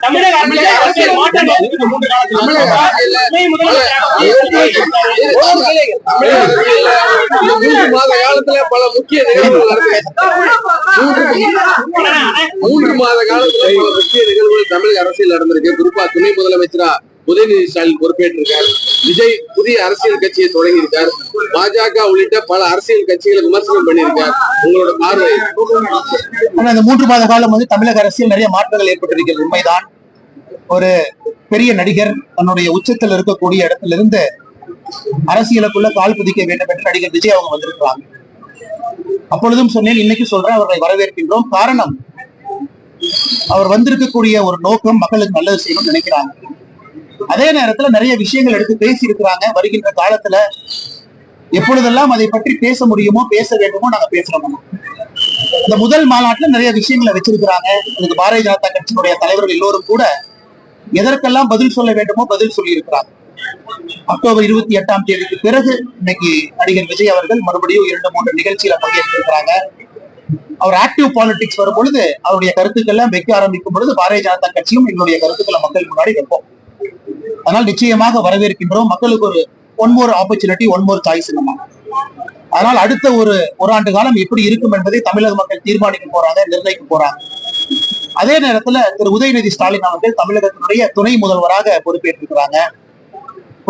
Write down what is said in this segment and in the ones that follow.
தமிழக அரசியல் மாற்றம் இந்த மூன்று மாத காலத்துல பல முக்கிய நிகழ்வுகள் மூன்று மாத காலத்துல பல முக்கிய நிகழ்வுகள் தமிழக அரசியல் நடந்திருக்கு. குறிப்பா துணை முதலமைச்சரா உதயநிதி ஸ்டாலின் பொறுப்பேற்றிருக்கார். விஜய் புதிய அரசியல் கட்சியை தொடங்கி இருக்கார் பாஜக உள்ளிட்ட பல அரசியல் கட்சிகளை விமர்சனம் பண்ணியிருக்கார். உங்களோட பார்வை? ஆனா இந்த மூன்று மாத காலம் வந்து தமிழக அரசியல் நிறைய மாற்றங்கள் ஏற்பட்டிருக்கிறது. உண்மைதான். ஒரு பெரிய நடிகர் தன்னுடைய உச்சத்தில் இருக்கக்கூடிய இடத்துல இருந்து அரசியலுக்குள்ள கால் பதிக்க வேண்டும் என்று நடிகர் விஜய் அவங்க வந்திருக்கிறாங்க. அப்பொழுதும் சொன்னேன் இன்னைக்கு சொல்றேன் அவர்களை வரவேற்கின்றோம். காரணம் அவர் வந்திருக்கக்கூடிய ஒரு நோக்கம் மக்களுக்கு நல்லது செய்யணும்னு நினைக்கிறாங்க. அதே நேரத்துல நிறைய விஷயங்கள் எடுத்து பேசி இருக்கிறாங்க வருகின்ற காலத்துல எப்பொழுதெல்லாம் அதை பற்றி பேச முடியுமோ பேச வேண்டுமோ நாங்க பேசுறோம் இந்த முதல் மாநாட்டுல நிறைய விஷயங்களை வச்சிருக்கிறாங்க. அதுக்கு பாரதிய ஜனதா கட்சியினுடைய தலைவர்கள் எல்லோரும் கூட எதற்கெல்லாம் பதில் சொல்ல வேண்டுமோ பதில் சொல்லி இருக்கிறாங்க அக்டோபர் இருபத்தி எட்டாம் தேதிக்கு பிறகு இன்னைக்கு நடிகர் விஜய் அவர்கள் மறுபடியும் இரண்டு மூன்று நிகழ்ச்சியில பங்கேற்றிருக்கிறாங்க. அவர் ஆக்டிவ் பாலிடிக்ஸ் வரும் பொழுது அவருடைய கருத்துக்கள்லாம் வைக்க ஆரம்பிக்கும் பொழுது பாரதிய ஜனதா கட்சியும் எங்களுடைய கருத்துக்களை மக்கள் முன்னாடி வைப்போம். அதனால் நிச்சயமாக வரவேற்கின்றோம். மக்களுக்கு ஒரு one more opportunity one more choice நம்ம அதனால் அடுத்த ஒரு ஒரு ஆண்டு காலம் எப்படி இருக்கும் என்பதை தமிழக மக்கள் தீர்மானிக்க போறாங்க நிர்ணயிக்க போறாங்க. அதே நேரத்துல திரு. உதயநிதி ஸ்டாலின் அவர்கள் தமிழகத்தினுடைய துணை முதல்வராக பொறுப்பேற்றிருக்கிறாங்க.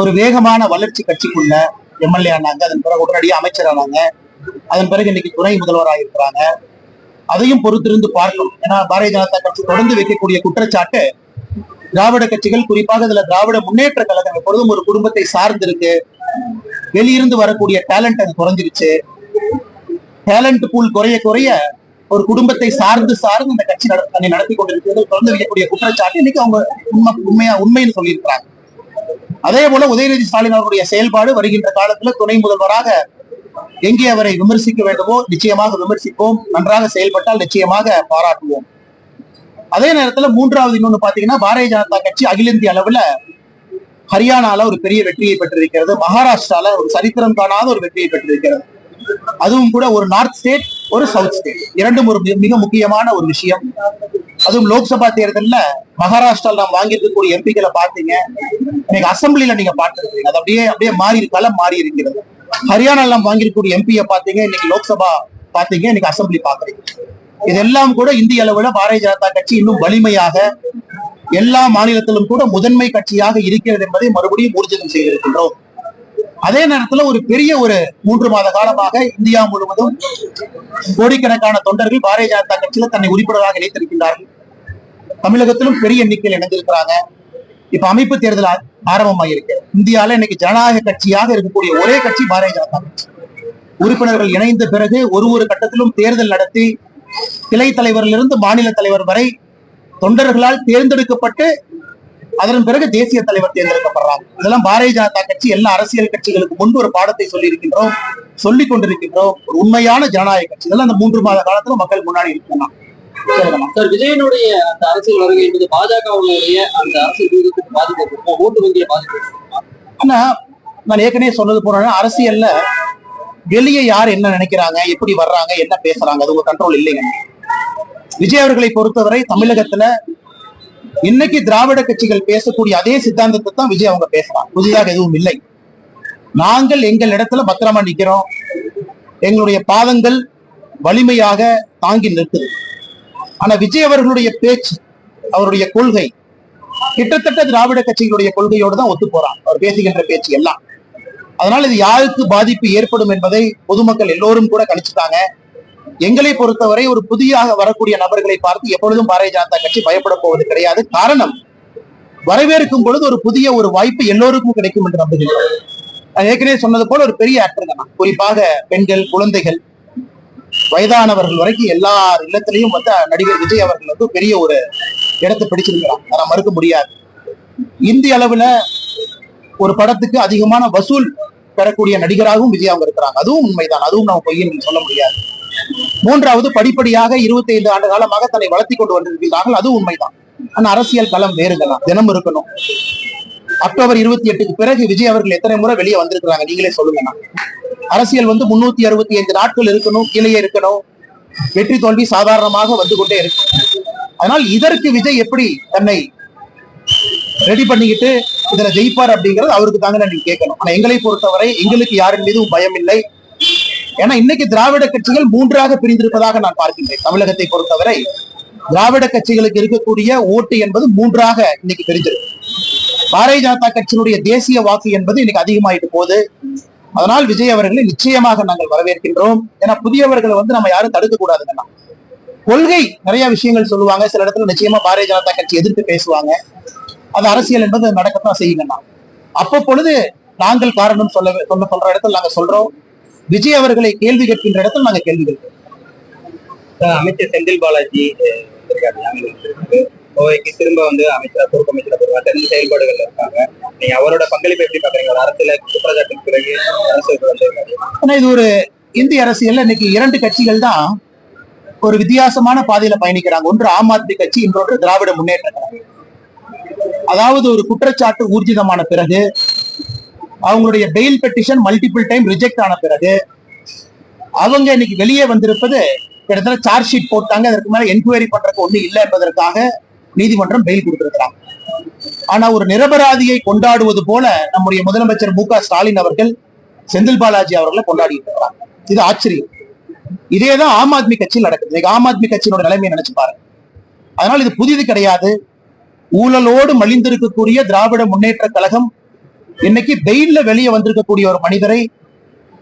ஒரு வேகமான வளர்ச்சி கட்சிக்குள்ள எம்எல்ஏ ஆனாங்க அதன் பிறகு உடனடியாக அமைச்சரானாங்க அதன் பிறகு இன்னைக்கு துணை முதல்வராக இருக்கிறாங்க. அதையும் பொறுத்திருந்து பார்க்கணும். ஏன்னா பாரதிய ஜனதா கட்சி தொடர்ந்து வைக்கக்கூடிய குற்றச்சாட்டு திராவிட கட்சிகள் குறிப்பாக இதுல திராவிட முன்னேற்ற கழகம் எப்பொழுதும் ஒரு குடும்பத்தை சார்ந்திருக்கு. வெளியிருந்து வரக்கூடிய டேலண்ட் அது குறைஞ்சிருச்சு. டேலண்ட் பூல் குறைய குறைய ஒரு குடும்பத்தை சார்ந்து சார்ந்து இந்த கட்சி தன்னை நடத்தி கொண்டிருக்கிறது. தொடர்ந்து வைக்கக்கூடிய குற்றச்சாட்டு இன்னைக்கு அவங்க உண்மை உண்மையா உண்மைன்னு சொல்லியிருக்கிறாங்க. அதே போல உதயநிதி ஸ்டாலின் அவருடைய செயல்பாடு வருகின்ற காலத்துல துணை முதல்வராக எங்கே அவரை விமர்சிக்க வேண்டுமோ நிச்சயமாக விமர்சிப்போம். நன்றாக செயல்பட்டால் நிச்சயமாக பாராட்டுவோம். அதே நேரத்துல மூன்றாவது இன்னொன்னு பாத்தீங்கன்னா பாரதிய ஜனதா கட்சி அகில இந்திய அளவுல ஹரியானால ஒரு பெரிய வெற்றியை பெற்றிருக்கிறது. மகாராஷ்டிரால ஒரு சரித்திரம் காணாத ஒரு வெற்றியை பெற்றிருக்கிறது. அதுவும் கூட ஒரு நார்த் ஸ்டேட் ஒரு சவுத் ஸ்டேட். இரண்டும் ஒரு மிக- முக்கியமான ஒரு விஷயம். அதுவும் லோக்சபா தேர்தலில் மகாராஷ்டிரால நாம் வாங்கியிருக்கக்கூடிய எம்பிக்களை பார்த்தீங்க. இன்னைக்கு அசம்பிளில நீங்க பார்த்திருக்கீங்க அது அப்படியே அப்படியே மாறி களம் மாறி இருக்கிறது. ஹரியானால நாம் வாங்கியிருக்கக்கூடிய எம்பியை பார்த்தீங்க. இன்னைக்கு லோக்சபா பார்த்தீங்க. இன்னைக்கு அசம்பிளி பாக்குறீங்க இதெல்லாம் கூட இந்திய அளவுல பாரதிய ஜனதா கட்சி இன்னும் வலிமையாக எல்லா மாநிலத்திலும் கூட முதன்மை கட்சியாக இருக்கிறது என்பதை மறுபடியும் ஊர்ஜிதம் செய்திருக்கின்றோம். அதே நேரத்துல ஒரு பெரிய ஒரு மூன்று மாத காலமாக இந்தியா முழுவதும் கோடிக்கணக்கான தொண்டர்கள் பாரதிய ஜனதா கட்சியில தன்னை உறுப்பினராக இணைத்திருக்கின்றார்கள். தமிழகத்திலும் பெரிய எண்ணிக்கையில் இணைந்திருக்கிறாங்க. இப்ப அமைப்பு தேர்தல் ஆரம்பமாயிருக்கு. இந்தியால இன்னைக்கு ஜனநாயக கட்சியாக இருக்கக்கூடிய ஒரே கட்சி பாரதிய ஜனதா கட்சி. உறுப்பினர்கள் இணைந்த பிறகு ஒரு ஒரு கட்டத்திலும் தேர்தல் நடத்தி கிளை தலைவரிலிருந்து மாநில தலைவர் வரை தொண்டர்களால் தேர்ந்தெடுக்கப்பட்டு அதன் பிறகு தேசிய தலைவர் தேர்ந்தெடுக்கப்படுறாங்க இதெல்லாம் பாரதிய ஜனதா கட்சி எல்லா அரசியல் கட்சிகளுக்கு முன்பு ஒரு பாடத்தை சொல்லி இருக்கின்றோம் சொல்லிக் கொண்டிருக்கின்றோம். ஒரு உண்மையான ஜனநாயக கட்சி. இதெல்லாம் அந்த மூன்று மாத காலத்துல மக்கள் முன்னாடி இருக்கலாம். சார் விஜயனுடைய அந்த அரசியல் வருகை என்பது பாஜகவுடைய அந்த அரசியல் வியூகத்துக்கு பாதிப்பு ஓட்டு வங்கியை பாதிப்பு? ஆனா நான் ஏற்கனவே சொன்னது போனா அரசியல்ல வெளியே யார் என்ன நினைக்கிறாங்க எப்படி வர்றாங்க என்ன பேசுறாங்க அது உங்க கண்ட்ரோல் இல்லைங்க. விஜய் அவர்களை பொறுத்தவரை தமிழகத்துல இன்னைக்கு திராவிட கட்சிகள் பேசக்கூடிய அதே சித்தாந்தத்தை தான் விஜய் அவங்க பேசுறாங்க. புதிதாக எதுவும் இல்லை. நாங்கள் எங்கள் இடத்துல பத்திரமா நிக்கிறோம். எங்களுடைய பாதங்கள் வலிமையாக தாங்கி நிற்குது. ஆனா விஜய் அவர்களுடைய பேச்சு அவருடைய கொள்கை கிட்டத்தட்ட திராவிட கட்சிகளுடைய கொள்கையோடு தான் ஒத்து போறான் அவர் பேசுகின்ற பேச்சு எல்லாம். அதனால இது யாருக்கு பாதிப்பு ஏற்படும் என்பதை பொதுமக்கள் எல்லோரும் கூட கணிச்சுட்டாங்க. எங்களை பொறுத்தவரை ஒரு புதியாக வரக்கூடிய நபர்களை பார்த்து எப்பொழுதும் பாரதிய ஜனதா கட்சி பயப்பட போவது கிடையாது. காரணம் வரவேற்கும் பொழுது ஒரு புதிய ஒரு வாய்ப்பு எல்லோருக்கும் கிடைக்கும் என்று நம்புகிறேன். நான் ஏற்கனவே சொன்னது போல ஒரு பெரிய ஆக்டர் தான் குறிப்பாக பெண்கள் குழந்தைகள் வயதானவர்கள் வரைக்கும் எல்லா இல்லத்திலையும் வந்து நடிகர் விஜய் அவர்கள் வந்து பெரிய ஒரு இடத்தை பிடிச்சிருக்கிறான் அதை மறுக்க முடியாது. இந்திய அளவுல ஒரு படத்துக்கு அதிகமான வசூல் பெறக்கூடிய நடிகராகவும் விஜய் அவங்க இருக்கிறாங்க. அதுவும் உண்மைதான். அதுவும் நம்ம பொய்ன்னு சொல்ல முடியாது. மூன்றாவது படிப்படியாக 25 ஆண்டு காலமாக தன்னை வளர்த்தி கொண்டு வந்திருக்கிறார்கள். அதுவும் உண்மைதான். ஆனா அரசியல் களம் வேறுங்கலாம் தினம் இருக்கணும். அக்டோபர் இருபத்தி எட்டுக்கு பிறகு விஜய் அவர்கள் எத்தனை முறை வெளியே வந்திருக்கிறாங்க? நீங்களே சொல்லுங்கண்ணா அரசியல் வந்து முன்னூத்தி அறுபத்தி ஐந்து நாட்கள் இருக்கணும் கீழே இருக்கணும். வெற்றி தோல்வி சாதாரணமாக வந்து கொண்டே இருக்கும். அதனால் இதற்கு விஜய் எப்படி தன்னை ரெடி பண்ணிக்கிட்டு இதுல ஜெயிப்பார் அப்படிங்கிறது அவருக்கு தாங்க நீங்க கேட்கணும். ஆனா எங்களை பொறுத்தவரை எங்களுக்கு யாரின் மீதும் பயம் இல்லை. ஏன்னா இன்னைக்கு திராவிட கட்சிகள் மூன்றாக பிரிந்திருப்பதாக நான் பார்க்கின்றேன். தமிழகத்தை பொறுத்தவரை திராவிட கட்சிகளுக்கு இருக்கக்கூடிய ஓட்டு என்பது மூன்றாக இன்னைக்கு பிரிஞ்சிருக்கு பாரதிய ஜனதா கட்சியினுடைய தேசிய வாக்கு என்பது இன்னைக்கு அதிகமாயிட்டு போகுது. அதனால் விஜய் அவர்களை நிச்சயமாக நாங்கள் வரவேற்கின்றோம். ஏன்னா புதியவர்களை வந்து நம்ம யாரும் தடுக்க கூடாதுங்கண்ணா கொள்கை நிறைய விஷயங்கள் சொல்லுவாங்க. சில இடத்துல நிச்சயமா பாரதிய ஜனதா கட்சி எதிர்த்து பேசுவாங்க. அது அரசியல் என்பது நடக்கத்தான் செய்யுங்கண்ணா. அப்ப பொழுது நாங்கள் காரணம் சொல்ல சொல்ல சொல்ற இடத்துல நாங்க சொல்றோம். விஜய் அவர்களை கேள்வி கேட்கின்ற இடத்துல நாங்க கேள்வி கேட்கிறோம். அமைச்சர் செந்தில் பாலாஜி. கோவைக்கு திரும்ப வந்து அமைச்சரா பொறுப்பு அமைச்சரா பொறுப்பா தெரிஞ்ச செயல்பாடுகள் இருக்காங்க. நீங்க அவரோட பங்களிப்பு எப்படி பாக்குறீங்க ஒரு அரசியல குற்றச்சாட்டுக்கு பிறகு ஆனா இது ஒரு இந்திய அரசியல்ல இன்னைக்கு இரண்டு கட்சிகள் தான் ஒரு வித்தியாசமான பாதையில பயணிக்கிறாங்க. ஒன்று ஆம் ஆத்மி கட்சி இன்னொன்று திராவிட முன்னேற்ற கழகம். அதாவது ஒரு குற்றச்சாட்டு ஊர்ஜிதமான பிறகு அவங்களுடைய bail petition multiple time reject ஆன பிறகு அவங்க இன்னைக்கு வெளியே வந்திருப்பது கிட்டத்தட்ட சார்ஜ் ஷீட் போட்டாங்க. அதற்கு மேல என்கொயரி பண்றதுக்கு ஒண்ணு இல்லை என்பதற்காக நீதிமன்றம் பெயில் கொடுத்திருக்கிறாங்க. ஆனா ஒரு நிரபராதியை கொண்டாடுவது போல நம்முடைய முதலமைச்சர் மு ஸ்டாலின் அவர்கள் செந்தில் பாலாஜி அவர்களை கொண்டாடி இருக்கிறாங்க இது ஆச்சரியம். இதேதான் ஆம் ஆத்மி கட்சியில் நடக்குது. ஆம் ஆத்மி கட்சியினோட நிலைமையை நினைச்சு பாருங்க. அதனால இது புதிது கிடையாது. ஊழலோடு மலிந்திருக்கக்கூடிய திராவிட முன்னேற்ற கழகம் இன்னைக்கு வெயில்ல வெளியே வந்திருக்கக்கூடிய ஒரு மனிதரை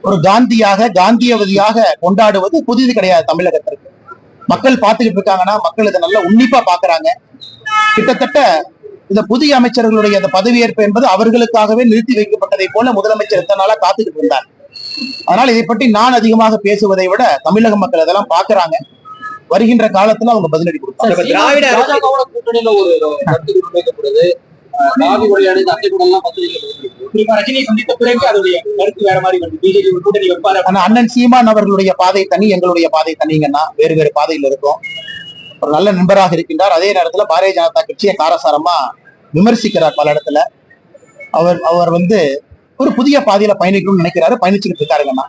ஒரு காந்தியாக காந்தியவதியாக கொண்டாடுவது புதிது கிடையாது தமிழகத்திற்கு. மக்கள் பார்த்துக்கிட்டு இருக்காங்கன்னா மக்கள் இதை நல்லா உன்னிப்பா பாக்குறாங்க கிட்டத்தட்ட இந்த புதிய அமைச்சர்களுடைய அந்த பதவியேற்பு என்பது அவர்களுக்காகவே நிறுத்தி வைக்கப்பட்டதை போல முதலமைச்சர் இத்தனை நாளா காத்துக்கிட்டு இருந்தார். அதனால இதை பற்றி நான் அதிகமாக பேசுவதை விட தமிழக மக்கள் அதெல்லாம் பாக்குறாங்க வருகின்ற காலத்துல அவங்க பதிலடி கொடுப்பாங்க. திராவிட கூட்டணியில ஒரு கருத்து முன்வைக்கப்படுது அண்ணன் சீமான் அவர்களுடைய பாதை தனி எங்களுடைய பாதை தனிங்கன்னா வேறு வேறு பாதையில் இருக்கும். ஒரு நல்ல நண்பராக இருக்கின்றார். அதே நேரத்துல பாரதிய ஜனதா கட்சியை காரசாரமா விமர்சிக்கிறார் பல இடத்துல. அவர் அவர் வந்து ஒரு புதிய பாதையில பயணிக்கணும்னு நினைக்கிறாரு. பயணிச்சுக்கிட்டு இருக்காருங்கண்ணா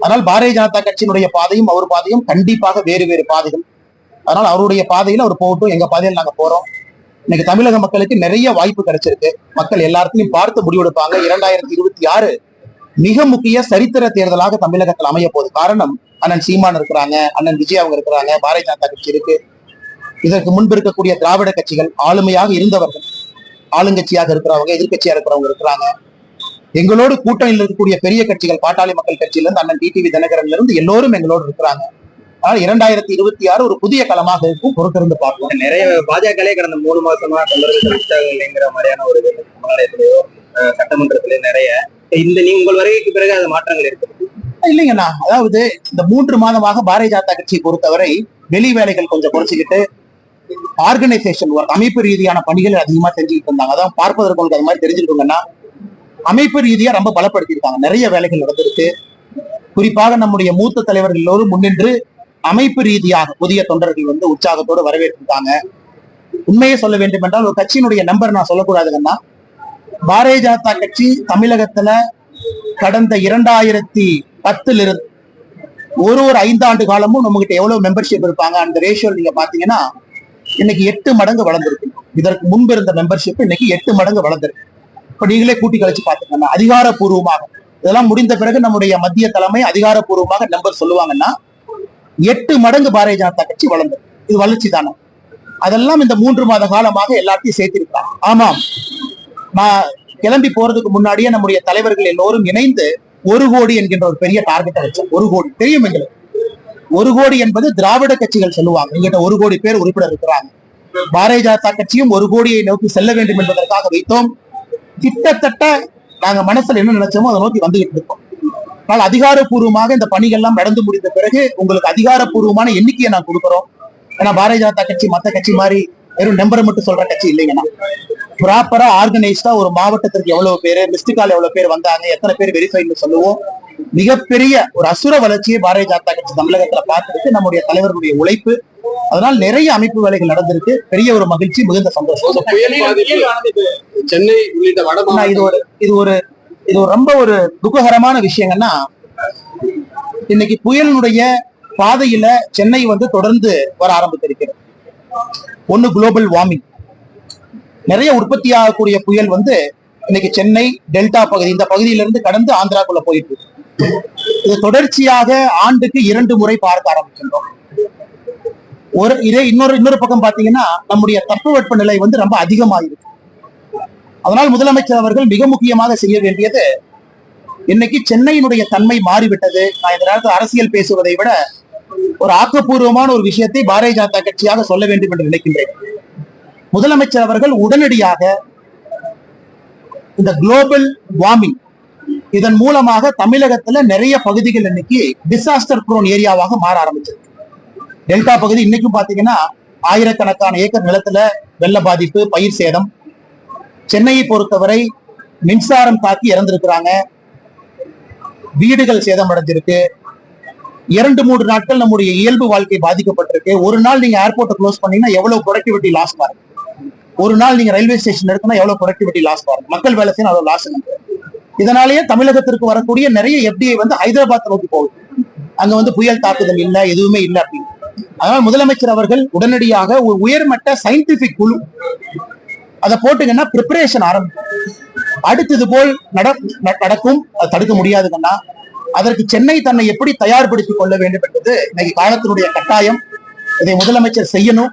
அதனால் பாரதிய ஜனதா கட்சியினுடைய பாதையும் அவர் பாதையும் கண்டிப்பாக வேறு வேறு பாதைகள். அதனால் அவருடைய பாதையில அவர் போகட்டும் எங்க பாதையில் நாங்க போறோம். இன்னைக்கு தமிழக மக்களுக்கு நிறைய வாய்ப்பு கிடைச்சிருக்கு. மக்கள் எல்லாத்தையும் பார்த்து முடிவெடுப்பாங்க. இரண்டாயிரத்தி இருபத்தி ஆறு மிக முக்கிய சரித்திர தேர்தலாக தமிழகத்தில் அமைய போகுது. காரணம் அண்ணன் சீமான் இருக்கிறாங்க அண்ணன் விஜய் அவங்க இருக்கிறாங்க பாரதிய ஜனதா கட்சி இருக்கு. இதற்கு முன்பு இருக்கக்கூடிய திராவிட கட்சிகள் ஆளுமையாக இருந்தவர்கள் ஆளுங்கட்சியாக இருக்கிறவங்க எதிர்க்கட்சியா இருக்கிறவங்க இருக்கிறாங்க. எங்களோடு கூட்டணியில் இருக்கக்கூடிய பெரிய கட்சிகள் பாட்டாளி மக்கள் கட்சியில இருந்து அண்ணன் டிடிவி தினகரன்ல இருந்து எல்லோரும் எங்களோடு இருக்கிறாங்க. ஆனால் இரண்டாயிரத்தி இருபத்தி ஆறு ஒரு புதிய களமாக இருக்கும். பொறுத்திருந்து பார்ப்போம். நிறைய பாஜகலே கடந்த மூணு மாசமா இல்லைங்கிற மாதிரியான ஒரு சட்டமன்றத்திலே நிறைய. இந்த நீங்க உங்கள் வருகைக்கு பிறகு அது மாற்றங்கள் இருக்கு இல்லைங்கண்ணா அதாவது இந்த மூன்று மாதமாக பாரதிய ஜனதா கட்சியை பொறுத்தவரை வெளி வேலைகள் கொஞ்சம் குறைச்சிக்கிட்டு ஆர்கனைசேஷன் ஒர்க் அமைப்பு ரீதியான பணிகள் அதிகமா செஞ்சுக்கிட்டு இருந்தாங்க. அதான் பார்ப்பதற்கு உங்களுக்கு அது மாதிரி தெரிஞ்சிருக்குங்கன்னா அமைப்பு ரீதியா ரொம்ப பலப்படுத்தியிருக்காங்க. நிறைய வேலைகள் நடந்திருக்கு. குறிப்பாக நம்முடைய மூத்த தலைவர்கள் எல்லோரும் முன்னின்று அமைப்பு ரீதியாக புதிய தொண்டர்கள் வந்து உற்சாகத்தோடு வரவேற்றிருக்காங்க. உண்மையை சொல்ல வேண்டும் என்றால் ஒரு கட்சியினுடைய நம்பர் நான் சொல்லக்கூடாதுங்கன்னா பாரதிய ஜனதா கட்சி தமிழகத்துல கடந்த இரண்டாயிரத்தி பத்துல இருந்து ஒரு ஒரு ஐந்தாண்டு காலமும் நம்ம கிட்ட எவ்வளவு மெம்பர்ஷிப் இருப்பாங்க? அந்த ரேஷியோ நீங்க பாத்தீங்கன்னா இன்னைக்கு எட்டு மடங்கு வளர்ந்துருக்கு. இதற்கு முன்பு இருந்த மெம்பர்ஷிப் இன்னைக்கு எட்டு மடங்கு வளர்ந்துருக்கு. இப்ப நீங்களே கூட்டி கழிச்சு பாத்துக்கோங்க அதிகாரப்பூர்வமாக. இதெல்லாம் முடிந்த பிறகு நம்முடைய மத்திய தலைமை அதிகாரப்பூர்வமாக நம்பர் சொல்லுவாங்கன்னா எட்டு மடங்கு பாரதிய ஜனதா கட்சி வளர்ந்தது. இது வளர்ச்சி தானே. அதெல்லாம் இந்த மூன்று மாத காலமாக எல்லாத்தையும் சேர்த்திருக்காங்க ஆமாம். நான் கிளம்பி போறதுக்கு முன்னாடியே நம்முடைய தலைவர்கள் எல்லோரும் இணைந்து ஒரு கோடி என்கின்ற ஒரு பெரிய டார்கெட்டை வச்சோம். ஒரு கோடி. தெரியும் எங்களுக்கு? ஒரு கோடி என்பது திராவிட கட்சிகள் சொல்லுவாங்க. எங்கிட்ட ஒரு கோடி பேர் உறுப்பினர் இருக்கிறாங்க. பாரதிய ஜனதா கட்சியும் ஒரு கோடியை நோக்கி செல்ல வேண்டும் என்பதற்காக வைத்தோம். கிட்டத்தட்ட நாங்க மனசுல என்ன நினைச்சோமோ அதை நோக்கி வந்துகிட்டு இருக்கோம். ஆனால் அதிகாரப்பூர்வமாக இந்த பணிகள்லாம் நடந்து முடிந்த பிறகு உங்களுக்கு அதிகாரப்பூர்வமான எண்ணிக்கையை நான் கொடுக்குறோம். ஏன்னா பாரதிய ஜனதா கட்சி மத்த கட்சி மாதிரி வெறும் நம்பர் மட்டும் சொல்ற கட்சி இல்லைங்கன்னா ப்ராப்பரா ஆர்கனைஸ்டா ஒரு மாவட்டத்திற்கு எவ்வளவு பேர் மிஸ்டு கால் எவ்வளவு பேர் வந்தாங்க எத்தனை பேர் வெரிஃபைன்னு சொல்லுவோம். மிகப்பெரிய ஒரு அசுர வளர்ச்சியை பாரதிய ஜனதா கட்சி தமிழகத்துல பார்த்திருக்கு நம்முடைய தலைவர்களுடைய உழைப்பு அதனால் நிறைய அமைப்பு வேலைகள் நடந்திருக்கு. பெரிய ஒரு மகிழ்ச்சி மிகுந்த சந்தோஷம். சென்னை உள்ளிட்ட வட இது ஒரு இது ஒரு இது ஒரு ரொம்ப ஒரு துக்ககரமான விஷயங்கன்னா இன்னைக்கு புயலினுடைய பாதையில சென்னை வந்து தொடர்ந்து வர ஆரம்பித்திருக்கிறது. ஒண்ணு குளோபல் வார்மிங். நிறைய உற்பத்தி ஆகக்கூடிய புயல் வந்து இன்னைக்கு சென்னை டெல்டா பகுதி இந்த பகுதியிலிருந்து கடந்து ஆந்திராக்குள்ள போயிட்டு இருக்கு. இது தொடர்ச்சியாக ஆண்டுக்கு இரண்டு முறை பார்க்க ஆரம்பிக்கின்றோம் ஒரு இதே இன்னொரு இன்னொரு பக்கம் பாத்தீங்கன்னா நம்முடைய தட்பவெட்ப நிலை வந்து ரொம்ப அதிகமாயிருக்கு. அதனால் முதலமைச்சர் அவர்கள் மிக முக்கியமாக செய்ய வேண்டியது இன்னைக்கு சென்னையினுடைய தன்மை மாறிவிட்டது. நான் இந்த நேரத்தில் அரசியல் பேசுவதை விட ஒரு ஆக்கப்பூர்வமான ஒரு விஷயத்தை பாரதிய ஜனதா கட்சியாக சொல்ல வேண்டும் என்று நினைக்கின்றேன். முதலமைச்சர் அவர்கள் உடனடியாக இந்த குளோபல் வார்மிங் இதன் மூலமாக தமிழகத்துல நிறைய பகுதிகள் இன்னைக்கு டிசாஸ்டர் ப்ரோன் ஏரியாவாக மாற ஆரம்பிச்சிருக்கு. டெல்டா பகுதி இன்னைக்கும் பாத்தீங்கன்னா ஆயிரக்கணக்கான ஏக்கர் நிலத்துல வெள்ள பாதிப்பு பயிர் சேதம். சென்னையை பொறுத்தவரை மின்சாரம் தாக்கி இறந்திருக்கிறாங்க. வீடுகள் சேதம் அடைஞ்சிருக்கு. இரண்டு மூன்று நாட்கள் நம்முடைய இயல்பு வாழ்க்கை பாதிக்கப்பட்டிருக்கு. ஒரு நாள் நீங்க ஏர்போர்ட்டை க்ளோஸ் பண்ணீங்கன்னா எவ்வளவு ப்ரொடக்டிவிட்டி லாஸ் பாருங்க. ஒரு நாள் நீங்க ரயில்வே ஸ்டேஷன் இருக்குன்னா எவ்வளவு ப்ரொடக்டிவிட்டி லாஸ் பாருங்க. மக்கள் வேலை செய்யணும் அவ்வளவு லாஸ் இதனாலேயே தமிழகத்திற்கு வரக்கூடிய நிறைய எஃப்டிஐ வந்து ஹைதராபாத் நோக்கி போகுது. அங்க வந்து புயல் தாக்குதல் இல்லை எதுவுமே இல்லை அப்படின்னு. அதனால் முதலமைச்சர் அவர்கள் உடனடியாக ஒரு உயர்மட்ட சயின்டிபிக் குழு அதை போட்டுங்கன்னா ப்ரிப்பரேஷன் ஆரம்பிக்கும் அடுத்தது போல் நட- நடக்கும் அது தடுக்க முடியாதுங்கன்னா அதற்கு சென்னை தன்னை எப்படி தயார்படுத்திக் கொள்ள வேண்டும் என்பது இன்னைக்கு காலத்தினுடைய கட்டாயம். இதை முதலமைச்சர் செய்யணும்.